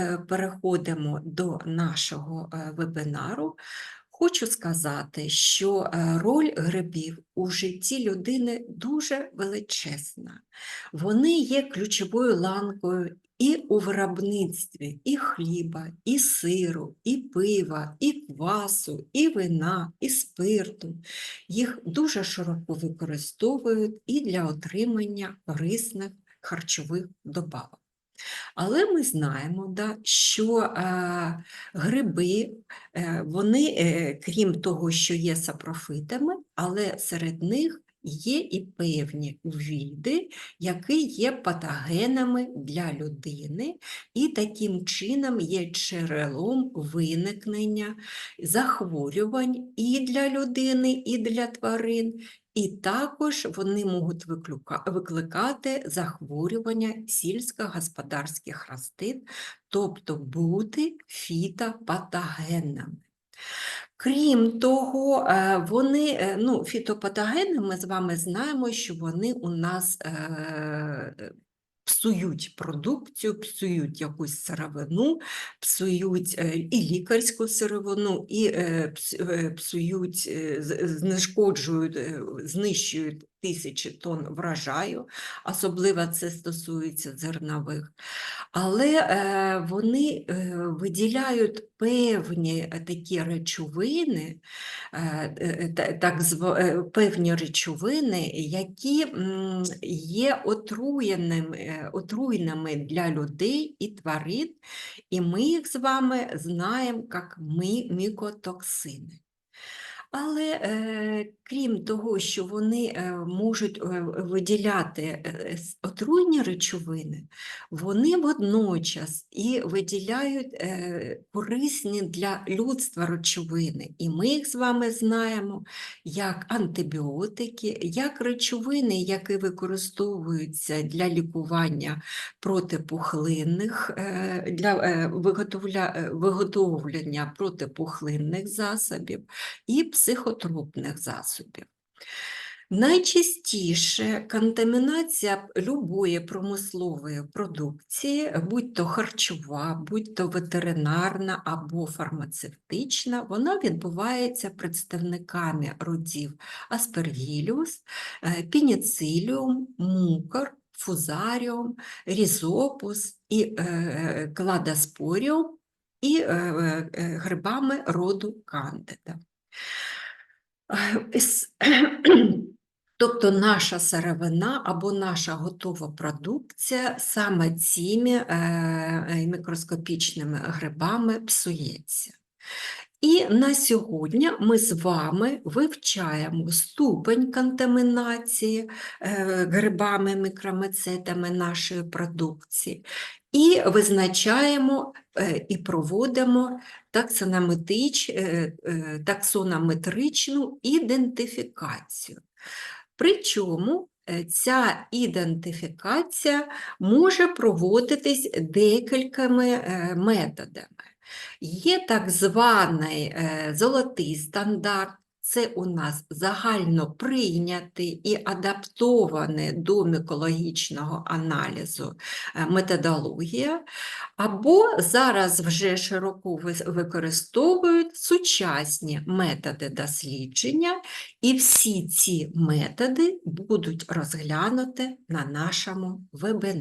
е, переходимо до нашого е, вебінару, хочу сказати, що е, роль грибів у житті людини дуже величезна. Вони є ключовою ланкою і у виробництві і хліба, і сиру, і пива, і квасу, і вина, і спирту. Їх дуже широко використовують і для отримання корисних харчових добавок. Але ми знаємо, да, що е, гриби, е, вони, е, крім того, що є сапрофитами, але серед них є і певні види, які є патогенами для людини, і таким чином є джерелом виникнення захворювань і для людини, і для тварин, і також вони можуть викликати захворювання сільськогосподарських рослин, тобто бути фітопатогенними. Крім того, е, вони, е, ну, фітопатогени, ми з вами знаємо, що вони у нас е, псують продукцію, псують якусь сировину, псують і лікарську сировину, і псують, знешкоджують, знищують тисячі тонн врожаю, особливо це стосується зернових. Але е, вони е, виділяють певні е, такі речовини, так певні речовини, які є отруєними, отруйними для людей і тварин, і ми їх з вами знаємо як ми, мікотоксини. Але крім того, що вони е, можуть е, виділяти е, отруйні речовини, вони водночас і виділяють корисні для людства речовини. І ми їх з вами знаємо як антибіотики, як речовини, які використовуються для лікування протипухлинних, для виготовлення протипухлинних засобів і психотропних засобів. Найчастіше контамінація любої промислової продукції, будь то харчова, будь то ветеринарна або фармацевтична, вона відбувається представниками родів е, Penicillium, мукор, фузаріум, різопус і е, кладоспоріум і е, е, е, грибами роду Кандида. Е, Тобто наша сировина або наша готова продукція саме цими е, е, мікроскопічними грибами псується. І на сьогодні ми з вами вивчаємо ступень контамінації е, грибами, мікромицетами нашої продукції і визначаємо е, і проводимо е, таксонометричну ідентифікацію. Причому ця ідентифікація може проводитись декількома методами. Є так званий е, золотий стандарт, це у нас загально прийнятий і адаптований до мікологічного аналізу е, методологія, або зараз вже широко використовують сучасні методи дослідження, і всі ці методи будуть розглянуті на нашому вебінарі.